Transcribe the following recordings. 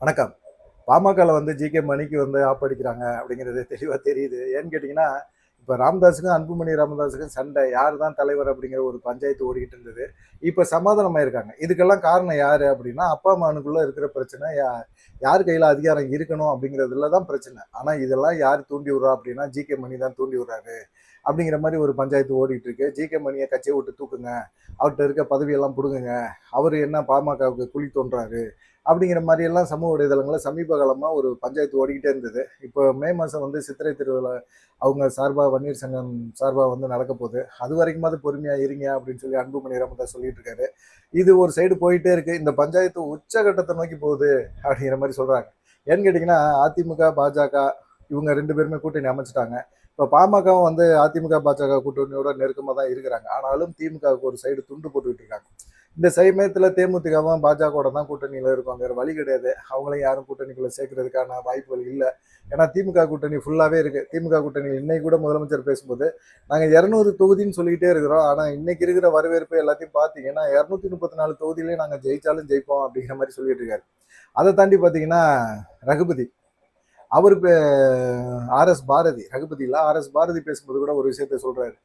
வணக்கம். பாமகவில் வந்து ஜிகே மணிக்கு வந்து ஆப்படிக்கிறாங்க அப்படிங்கிறது தெளிவாக தெரியுது. ஏன்னு கேட்டிங்கன்னா இப்போ ராமதாஸுக்கும் அன்புமணி ராமதாஸுக்கும் சண்டை. யார் தான் தலைவர் அப்படிங்கிற ஒரு பஞ்சாயத்து ஓடிக்கிட்டு இருந்தது. இப்போ சமாதானமாயிருக்காங்க. இதுக்கெல்லாம் காரணம் யார் அப்படின்னா அப்பா அம்மானுக்குள்ளே இருக்கிற பிரச்சனை யா யார் கையில் அதிகாரம் இருக்கணும் அப்படிங்கிறதுல தான் பிரச்சனை. ஆனால் இதெல்லாம் யார் தூண்டி விட்றா அப்படின்னா ஜிகே மணி தான் தூண்டி விடுறாரு அப்படிங்கிற மாதிரி ஒரு பஞ்சாயத்து ஓடிட்டு இருக்கு ஜிகே மணியை கட்சியை விட்டு தூக்குங்க. அவர்கிட்ட இருக்க பதவியெல்லாம் பிடுங்குங்க. அவர் என்ன பாமகவுக்கு குழி தோன்றாரு? அப்படிங்கிற மாதிரி எல்லாம் சமூக வலைதளங்களில் சமீப காலமாக ஒரு பஞ்சாயத்து ஓடிக்கிட்டே இருந்தது. இப்போ மே மாதம் வந்து சித்திரை திருவிழா அவங்க சார்பாக வன்னியர் சங்கம் சார்பாக வந்து நடக்க போகுது. அது வரைக்குமாவது பொறுமையாக இருங்க அப்படின்னு சொல்லி அன்புமணி ராமதாஸ் சொல்லிட்டு இருக்காரு. இது ஒரு சைடு போயிட்டே இருக்குது இந்த பஞ்சாயத்து உச்சகட்டத்தை நோக்கி போகுது அப்படிங்கிற மாதிரி சொல்கிறாங்க ஏன்னு கேட்டிங்கன்னா அதிமுக பாஜக இவங்க ரெண்டு பேருமே கூட்டணி அமைச்சிட்டாங்க. இப்போ பாமகவும் வந்து அதிமுக பாஜக கூட்டணியோட நெருக்கமாக தான் இருக்கிறாங்க. ஆனாலும் திமுகவுக்கு ஒரு சைடு துண்டு போட்டுக்கிட்டு இருக்காங்க. இந்த சமயத்தில் தேமுதிகவும் பாஜகவோட தான் கூட்டணியில் இருக்கும். வேறு வழி கிடையாது. அவங்களையும் யாரும் கூட்டணிக்குள்ளே சேர்க்கறதுக்கான வாய்ப்புகள் இல்லை. ஏன்னா திமுக கூட்டணி ஃபுல்லாகவே இருக்குது திமுக கூட்டணி இன்னைக்கு கூட முதலமைச்சர் பேசும்போது நாங்கள் இரநூறு தொகுதின்னு சொல்லிக்கிட்டே இருக்கிறோம். ஆனால் இன்னைக்கு இருக்கிற வரவேற்பு எல்லாத்தையும் பார்த்தீங்கன்னா இரநூத்தி முப்பத்தி நாலு தொகுதியிலே நாங்கள் ஜெயித்தாலும் ஜெயிப்போம் அப்படிங்கிற மாதிரி சொல்லிட்டு இருக்காரு. அதை தாண்டி பார்த்தீங்கன்னா ரகுபதி அவர் ஆர்எஸ் பாரதி ரகுபதி இல்லை ஆர்எஸ் பாரதி பேசும்போது கூட ஒரு விஷயத்த சொல்றாரு.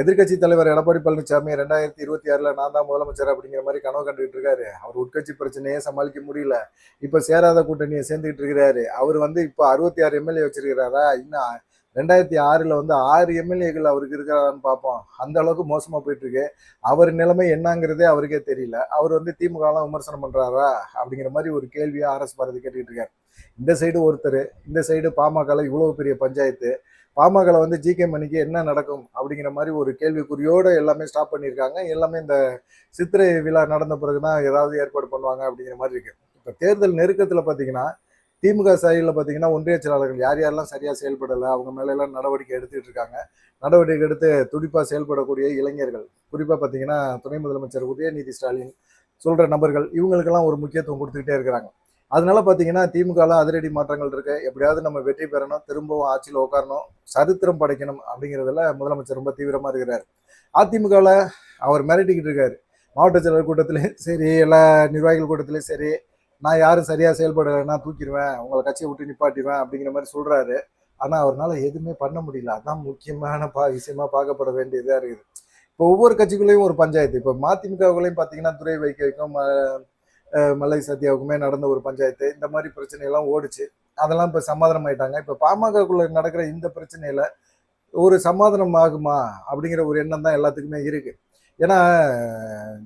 எதிர்க்கட்சி தலைவர் எடப்பாடி பழனிசாமி ரெண்டாயிரத்தி இருபத்தி ஆறுல நான் தான் முதலமைச்சர் அப்படிங்கிற மாதிரி கனவு கண்டுகிட்டு இருக்காரு. அவர் உட்கட்சி பிரச்சனையே சமாளிக்க முடியல. இப்ப சேராத கூட்டணியை சேர்ந்துகிட்டு இருக்கிறாரு. அவர் வந்து இப்போ அறுபத்தி ஆறு எம்எல்ஏ வச்சிருக்கிறாரா? இன்னும் ரெண்டாயிரத்தி ஆறில் வந்து ஆறு எம்எல்ஏகள் அவருக்கு இருக்கிறாரான்னு பார்ப்போம் அந்த அளவுக்கு மோசமாக போயிட்டுருக்கு. அவர் நிலைமை என்னங்கிறதே அவருக்கே தெரியல. அவர் வந்து திமுகலாம் விமர்சனம் பண்ணுறாரா அப்படிங்கிற மாதிரி ஒரு கேள்வியாக ஆர்எஸ் பாரதி கேட்டுக்கிட்டு இருக்காரு. இந்த சைடு ஒருத்தர் இந்த சைடு பாமகல இவ்வளோ பெரிய பஞ்சாயத்து பாமகல வந்து ஜிகே மணிக்கு என்ன நடக்கும் அப்படிங்கிற மாதிரி ஒரு கேள்விக்குறியோடு எல்லாமே ஸ்டாப் பண்ணியிருக்காங்க. எல்லாமே இந்த சித்திரை விழா நடந்த பிறகு தான் ஏதாவது ஏற்பாடு பண்ணுவாங்க அப்படிங்கிற மாதிரி இருக்குது இப்போ தேர்தல் நெருக்கத்தில் பார்த்தீங்கன்னா திமுக சைடில் பார்த்தீங்கன்னா ஒன்றிய செயலாளர்கள் யார் யாரெல்லாம் சரியாக செயல்படலை அவங்க மேலெல்லாம் நடவடிக்கை எடுத்துகிட்டு இருக்காங்க. நடவடிக்கை எடுத்து துடிப்பாக செயல்படக்கூடிய இளைஞர்கள் குறிப்பாக பார்த்தீங்கன்னா துணை முதலமைச்சர் உதயநிதி ஸ்டாலின் சொல்கிற நபர்கள் இவங்களுக்கெல்லாம் ஒரு முக்கியத்துவம் கொடுத்துக்கிட்டே இருக்கிறாங்க. அதனால பார்த்தீங்கன்னா திமுகலாம் அதிரடி மாற்றங்கள் இருக்கு. எப்படியாவது நம்ம வெற்றி பெறணும் திரும்பவும் ஆட்சியில் உட்காரணும் சரித்திரம் படைக்கணும் அப்படிங்கிறதுல முதலமைச்சர் ரொம்ப தீவிரமாக இருக்கிறார். அதிமுகவில் அவர் மிரட்டிக்கிட்டு இருக்காரு. மாவட்ட செயலர் கூட்டத்திலையும் சரி எல்லா நிர்வாகிகள் கூட்டத்திலையும் சரி நான் யாரும் சரியாக செயல்படலைன்னா தூக்கிடுவேன் உங்களை கட்சியை விட்டு நிப்பாட்டிடுவேன் அப்படிங்கிற மாதிரி சொல்கிறாரு ஆனால் அவரால் எதுவுமே பண்ண முடியல. அதான் முக்கியமான பா விஷயமா பார்க்கப்பட வேண்டியதாக இருக்குது. இப்போ ஒவ்வொரு கட்சிக்குள்ளேயும் ஒரு பஞ்சாயத்து. இப்போ மதிமுகவுகளையும் பார்த்தீங்கன்னா துறை வைக்க வைக்கும் மலை சத்யாவுக்குமே நடந்த ஒரு பஞ்சாயத்து. இந்த மாதிரி பிரச்சனையெல்லாம் ஓடிச்சு. அதெல்லாம் இப்போ சமாதானம் ஆயிட்டாங்க இப்போ பாமகக்குள்ள நடக்கிற இந்த பிரச்சனையில ஒரு சமாதானம் ஆகுமா? அப்படிங்கிற ஒரு எண்ணம் தான் எல்லாத்துக்குமே இருக்கு. ஏன்னா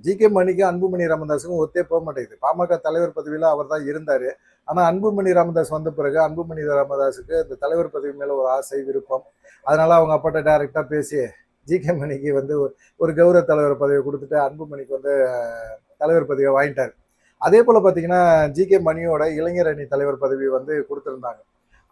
ஜி. கே. மணிக்கும் அன்புமணி ராமதாஸுக்கும் ஒத்தே போக மாட்டேங்குது. பாமக தலைவர் பதவியில் அவர் தான் இருந்தார். ஆனால் அன்புமணி ராமதாஸ் வந்த பிறகு அன்புமணி ராமதாஸுக்கு இந்த தலைவர் பதவி மேலே ஒரு ஆசை விருப்பம். அதனால் அவங்க அப்பாட்ட டைரெக்டாக பேசி ஜி. கே. மணிக்கு வந்து ஒரு கௌரவ தலைவர் பதவியை கொடுத்துட்டு அன்புமணிக்கு வந்து தலைவர் பதவியை வாங்கிட்டார். அதே போல் பார்த்தீங்கன்னா ஜி கே மணியோட இளைஞர் அணி தலைவர் பதவி வந்து கொடுத்துருந்தாங்க.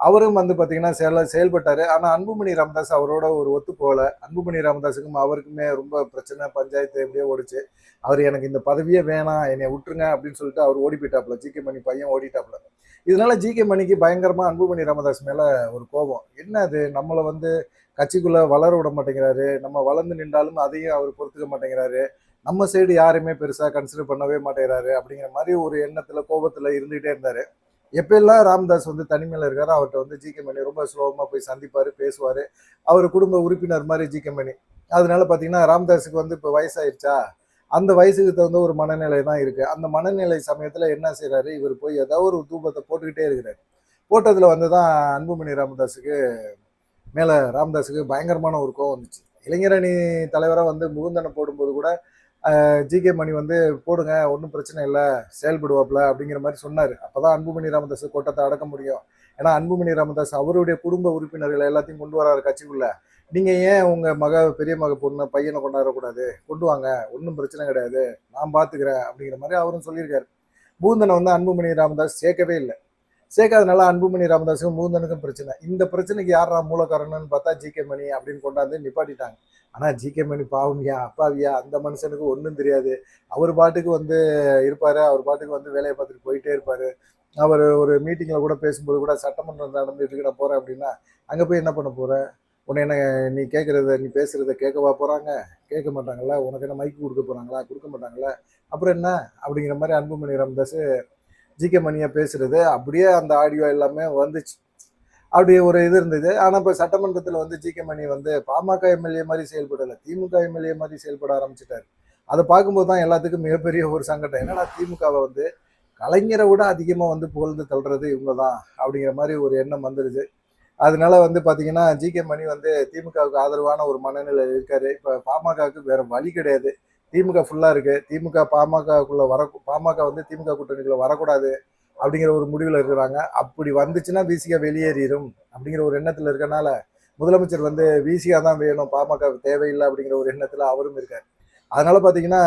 அவரும் வந்து பார்த்தீங்கன்னா செயல செயல்பட்டார். ஆனால் அன்புமணி ராமதாஸ் அவரோட ஒரு ஒத்து போகல. அன்புமணி ராமதாஸுக்கும் அவருக்குமே ரொம்ப பிரச்சனை பஞ்சாயத்து எப்படியோ ஓடிச்சு. அவர் எனக்கு இந்த பதவியே வேணாம் என்னை விட்டுருங்க அப்படின்னு சொல்லிட்டு அவர் ஓடி போயிட்டாப்புல ஜி கே மணி பையன் ஓடிட்டாப்புல. இதனால ஜி கே மணிக்கு பயங்கரமாக அன்புமணி ராமதாஸ் மேலே ஒரு கோபம். என்ன அது? நம்மளை வந்து கட்சிக்குள்ளே வளர விட மாட்டேங்கிறாரு. நம்ம வளர்ந்து நின்றாலும் அதையும் அவர் பொறுத்துக்க மாட்டேங்கிறாரு. நம்ம சைடு யாருமே பெருசாக கன்சிடர் பண்ணவே மாட்டேறாரு அப்படிங்கிற மாதிரி ஒரு எண்ணத்தில் கோபத்தில் இருந்துகிட்டே இருந்தார். எப்பெல்லாம் ராம்தாஸ் வந்து தனிமையில் இருக்காரோ அவர்கிட்ட வந்து ஜி கம்பெனி ரொம்ப ஸ்லோவமாக போய் சந்திப்பார் பேசுவார். அவர் குடும்ப உறுப்பினர் மாதிரி ஜி கம்பெனி அதனால பார்த்தீங்கன்னா ராம்தாஸுக்கு வந்து இப்போ வயசாயிருச்சா? அந்த வயசுக்கு தகுந்த ஒரு மனநிலை தான் இருக்குது அந்த மனநிலை சமயத்தில் என்ன செய்கிறாரு இவர் போய் ஏதாவது ஒரு தூபத்தை போட்டுக்கிட்டே இருக்கிறார். போட்டதில் வந்து தான் அன்புமணி ராமதாஸுக்கு மேலே ராமதாஸுக்கு பயங்கரமான ஒரு கோவம் வந்துச்சு. இளைஞரணி தலைவராக வந்து முகுந்தனை போடும்போது கூட ஜிகே மணி வந்து போடுங்க ஒன்றும் பிரச்சனை இல்லை செயல்படுவாப்ல அப்படிங்கிற மாதிரி சொன்னார். அப்போ தான் அன்புமணி ராமதாஸ் கூட்டத்தை அடக்க முடியும். ஏன்னா அன்புமணி ராமதாஸ் அவருடைய குடும்ப உறுப்பினர்கள் எல்லாத்தையும் கொண்டு வராரு கட்சிக்குள்ள. நீங்கள் ஏன் உங்கள் மக பெரிய மக பொண்ணு பையனை கொண்டாடக்கூடாது கொண்டு வாங்க ஒன்றும் பிரச்சனை கிடையாது. நான் பார்த்துக்கிறேன் அப்படிங்கிற மாதிரி அவரும் சொல்லியிருக்காரு. பூந்தனை வந்து அன்புமணி ராமதாஸ் சேர்க்கவே இல்லை. சேர்க்காதனால அன்புமணி ராமதாஸுக்கும் மூந்தனுக்கும் பிரச்சனை. இந்த பிரச்சனைக்கு யாரா மூல காரணம்னு பார்த்தா ஜி கே மணி அப்படின்னு கொண்டாந்து நிப்பாட்டிட்டாங்க. ஆனால் ஜி கே மணி பாவமியா அப்பாவியா அந்த மனுஷனுக்கு ஒன்றும் தெரியாது. அவர் பாட்டுக்கு வந்து இருப்பார். அவர் பாட்டுக்கு வந்து வேலையை பார்த்துட்டு போயிட்டே இருப்பார். அவர் ஒரு மீட்டிங்கில் கூட பேசும்போது கூட சட்டமன்றம் நடந்துட்டு இருக்கு நான் போகிறேன் அப்படின்னா அங்கே போய் என்ன பண்ண போகிறேன் உன்னை என்ன நீ கேட்குறத நீ பேசுகிறத கேட்கவா போகிறாங்க கேட்க மாட்டாங்களா உனக்கு என்ன மைக்கு கொடுக்க போகிறாங்களா கொடுக்க மாட்டாங்களா அப்புறம் என்ன? அப்படிங்கிற மாதிரி அன்புமணி ராமதாஸ் ஜிகே மணியை பேசுறது அப்படியே அந்த ஆடியோ எல்லாமே வந்துச்சு. அப்படி ஒரு இது இருந்தது. ஆனால் இப்போ சட்டமன்றத்தில் வந்து ஜிகே மணி வந்து பாமக எம்எல்ஏ மாதிரி செயல்படலை திமுக எம்எல்ஏ மாதிரி செயல்பட ஆரம்பிச்சிட்டாரு. அதை பார்க்கும்போது தான் எல்லாத்துக்கும் மிகப்பெரிய ஒரு சங்கடம். என்னன்னா திமுகவை வந்து கலைஞரை விட அதிகமாக வந்து புகழ்ந்து தள்ளுறது இவங்க தான் அப்படிங்கிற மாதிரி ஒரு எண்ணம் வந்துடுது அதனால வந்து பார்த்தீங்கன்னா ஜிகே மணி வந்து திமுகவுக்கு ஆதரவான ஒரு மனநிலையில் இருக்காரு. இப்போ பாமகவுக்கு வேற வழி கிடையாது. திமுக ஃபுல்லாக இருக்கு. திமுக பாமகக்குள்ளே வர பாமக வந்து திமுக கூட்டணிக்குள்ளே வரக்கூடாது அப்படிங்கிற ஒரு முடிவில் இருக்கிறாங்க. அப்படி வந்துச்சுன்னா விசிகா வெளியேறிடும் அப்படிங்கிற ஒரு எண்ணத்தில் இருக்கனால முதலமைச்சர் வந்து விசிகா தான் வேணும். பாமக தேவையில்லை அப்படிங்கிற ஒரு எண்ணத்தில் அவரும் இருக்கார். அதனால பார்த்தீங்கன்னா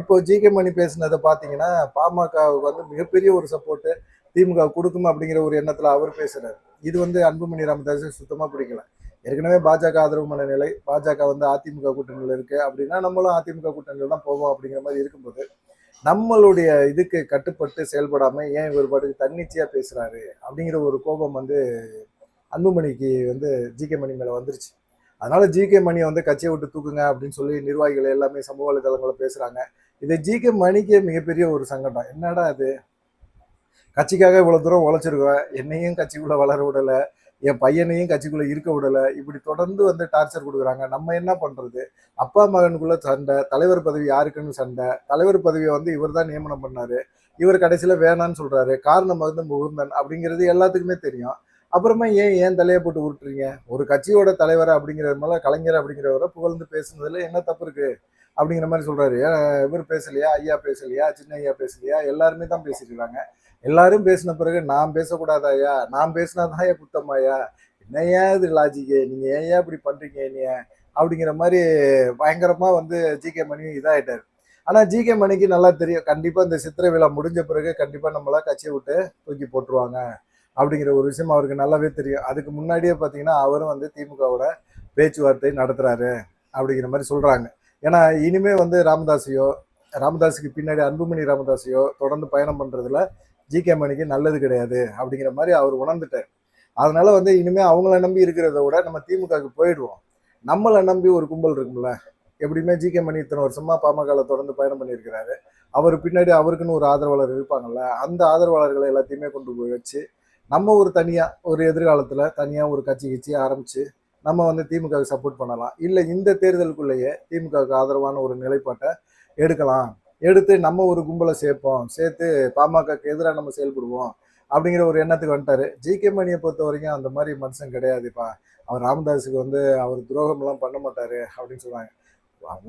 இப்போ ஜிகே மணி பேசினதை பார்த்தீங்கன்னா பாமகவுக்கு வந்து மிகப்பெரிய ஒரு சப்போர்ட்டு திமுக கொடுக்கும் அப்படிங்கிற ஒரு எண்ணத்தில் அவர் பேசுகிறார் இது வந்து அன்புமணி ராமதாஸ் சுத்தமாக பிடிக்கல ஏற்கனவே பாஜக ஆதரவு மனநிலை பாஜக வந்து அதிமுக கூட்டணியில் இருக்கு. அப்படின்னா நம்மளும் அதிமுக கூட்டணியில் தான் போவோம் அப்படிங்கிற மாதிரி இருக்கும்போது நம்மளுடைய இதுக்கு கட்டுப்பட்டு செயல்படாம ஏன் இவர் பாட்டுக்கு தன்னிச்சையா பேசுறாரு அப்படிங்கிற ஒரு கோபம் வந்து அன்புமணிக்கு வந்து ஜிகே மணி மேல வந்துருச்சு. அதனால ஜிகே மணியை வந்து கட்சியை விட்டு தூக்குங்க அப்படின்னு சொல்லி நிர்வாகிகள் எல்லாமே சமூக வலைதளங்களை பேசுறாங்க. இது ஜிகே மணிக்கே மிகப்பெரிய ஒரு சங்கடம். என்னடா அது கட்சிக்காக இவ்வளவு தூரம் உழைச்சிருக்கோம். என்னையும் கட்சிக்குள்ள வளர விடலை. என் பையனையும் கட்சிக்குள்ளே இருக்க விடலை. இப்படி தொடர்ந்து வந்து டார்ச்சர் கொடுக்குறாங்க. நம்ம என்ன பண்ணுறது அப்பா மகனுக்குள்ளே சண்டை தலைவர் பதவி யாருக்குன்னு சண்டை தலைவர் பதவியை வந்து இவர் தான் நியமனம் பண்ணாரு. இவர் கடைசியில வேணான்னு சொல்கிறாரு காரணம் வந்து முகுந்தன் அப்படிங்கிறது எல்லாத்துக்குமே தெரியும். அப்புறமா ஏன் ஏன் தலையை போட்டு உருட்டுறீங்க? ஒரு கட்சியோட தலைவர் அப்படிங்கிறது மேலே கலைஞர் அப்படிங்கிறவரை புகழ்ந்து பேசுனதுல என்ன தப்பு இருக்கு? அப்படிங்கிற மாதிரி சொல்றாரு. ஏன் இவர் பேசலையா? ஐயா பேசலையா? சின்ன ஐயா பேசலையா? எல்லாருமே தான் பேசிருக்காங்க எல்லாரும் பேசின பிறகு நான் பேசக்கூடாதாயா நான் பேசினாதான் ஐயா குத்தமாயா என்னையா இது லாஜிக்கு நீங்க ஏன் இப்படி பண்றீங்க என்னைய? அப்படிங்கிற மாதிரி பயங்கரமா வந்து ஜிகே மணி இதாயிட்டாரு. ஆனா ஜிகே மணிக்கு நல்லா தெரியும். கண்டிப்பா இந்த சித்திரை விழா முடிஞ்ச பிறகு கண்டிப்பா நம்மளா கட்சியை விட்டு தூக்கி போட்டுருவாங்க. அப்படிங்கிற ஒரு விஷயம் அவருக்கு நல்லாவே தெரியும். அதுக்கு முன்னாடியே பார்த்தீங்கன்னா அவரும் வந்து திமுகவோட பேச்சுவார்த்தை நடத்துறாரு. அப்படிங்கிற மாதிரி சொல்றாங்க. ஏன்னா இனிமே வந்து ராமதாஸையோ ராமதாஸுக்கு பின்னாடி அன்புமணி ராமதாஸையோ தொடர்ந்து பயணம் பண்றதுல ஜிகே மணிக்கு நல்லது கிடையாது அப்படிங்கிற மாதிரி அவர் உணர்ந்துட்டார். அதனால வந்து இனிமே அவங்கள நம்பி இருக்கிறத விட நம்ம திமுகவுக்கு போயிடுவோம். நம்மளை நம்பி ஒரு கும்பல் இருக்கும்ல எப்படியுமே ஜிகே மணி இத்தனை வருஷமா பாமகவில் தொடர்ந்து பயணம் பண்ணியிருக்கிறாரு. அவர் பின்னாடி அவருக்குன்னு ஒரு ஆதரவாளர் இருப்பாங்கல்ல அந்த ஆதரவாளர்களை எல்லாத்தையுமே கொண்டு போய் வச்சு நம்ம ஒரு தனியாக ஒரு எதிர்காலத்தில் தனியாக ஒரு கட்சி கட்சி ஆரம்பித்து நம்ம வந்து திமுகவுக்கு சப்போர்ட் பண்ணலாம். இல்லை இந்த தேர்தலுக்குள்ளேயே திமுகவுக்கு ஆதரவான ஒரு நிலைப்பாட்டை எடுக்கலாம். எடுத்து நம்ம ஒரு கும்பலை சேர்ப்போம். சேர்த்து பாமகக்கு எதிராக நம்ம செயல்படுவோம் அப்படிங்கிற ஒரு எண்ணத்துக்கு வந்துட்டாரு. ஜி கே மணியை பொறுத்த வரைக்கும் அந்த மாதிரி மனுஷன் கிடையாதுப்பா. அவர் ராமதாஸுக்கு வந்து அவர் துரோகம்லாம் பண்ண மாட்டாரு அப்படின்னு சொல்லுவாங்க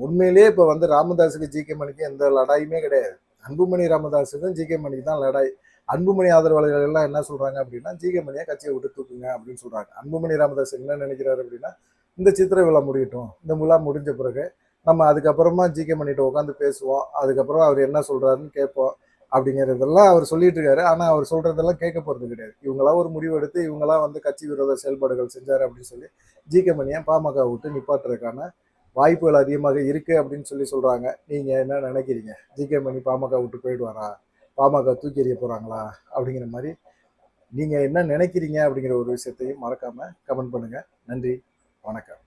உண்மையிலேயே இப்போ வந்து ராமதாஸுக்கு ஜி கே மணிக்கு எந்த லடாயுமே கிடையாது. அன்புமணி ராமதாஸுக்கும் ஜி கே மணிக்கு தான் லடாய். அன்புமணி ஆதரவாளர்கள் எல்லாம் என்ன சொல்றாங்க அப்படின்னா ஜி மணியை கட்சியை விட்டு தூக்குங்க அப்படின்னு சொல்றாங்க. அன்புமணி ராமதாஸ் என்ன நினைக்கிறாரு அப்படின்னா இந்த சித்திரை விழா முடியட்டும். இந்த விழா முடிஞ்ச பிறகு நம்ம அதுக்கப்புறமா ஜிகே மணிகிட்ட உட்காந்து பேசுவோம். அதுக்கப்புறம் அவர் என்ன சொல்றாருன்னு கேட்போம் அப்படிங்கிறதெல்லாம் அவர் சொல்லிட்டு இருக்காரு. ஆனா அவர் சொல்றதெல்லாம் கேட்க போறது கிடையாது. இவங்களா ஒரு முடிவு எடுத்து இவங்களாம் வந்து கட்சி விரோத செயல்பாடுகள் செஞ்சாரு அப்படின்னு சொல்லி ஜிகே மணியை பாமக விட்டு நிப்பாட்டுறதுக்கான வாய்ப்புகள் அதிகமாக இருக்கு அப்படின்னு சொல்லி சொல்றாங்க. நீங்க என்ன நினைக்கிறீங்க? ஜிகே மணி பாமக விட்டு போயிடுவாரா? பாமக தூக்கி எறிய போகிறாங்களா அப்படிங்கிற மாதிரி நீங்கள் என்ன நினைக்கிறீங்க அப்படிங்கிற ஒரு விஷயத்தையும் மறக்காமல் கமெண்ட் பண்ணுங்கள் நன்றி வணக்கம்.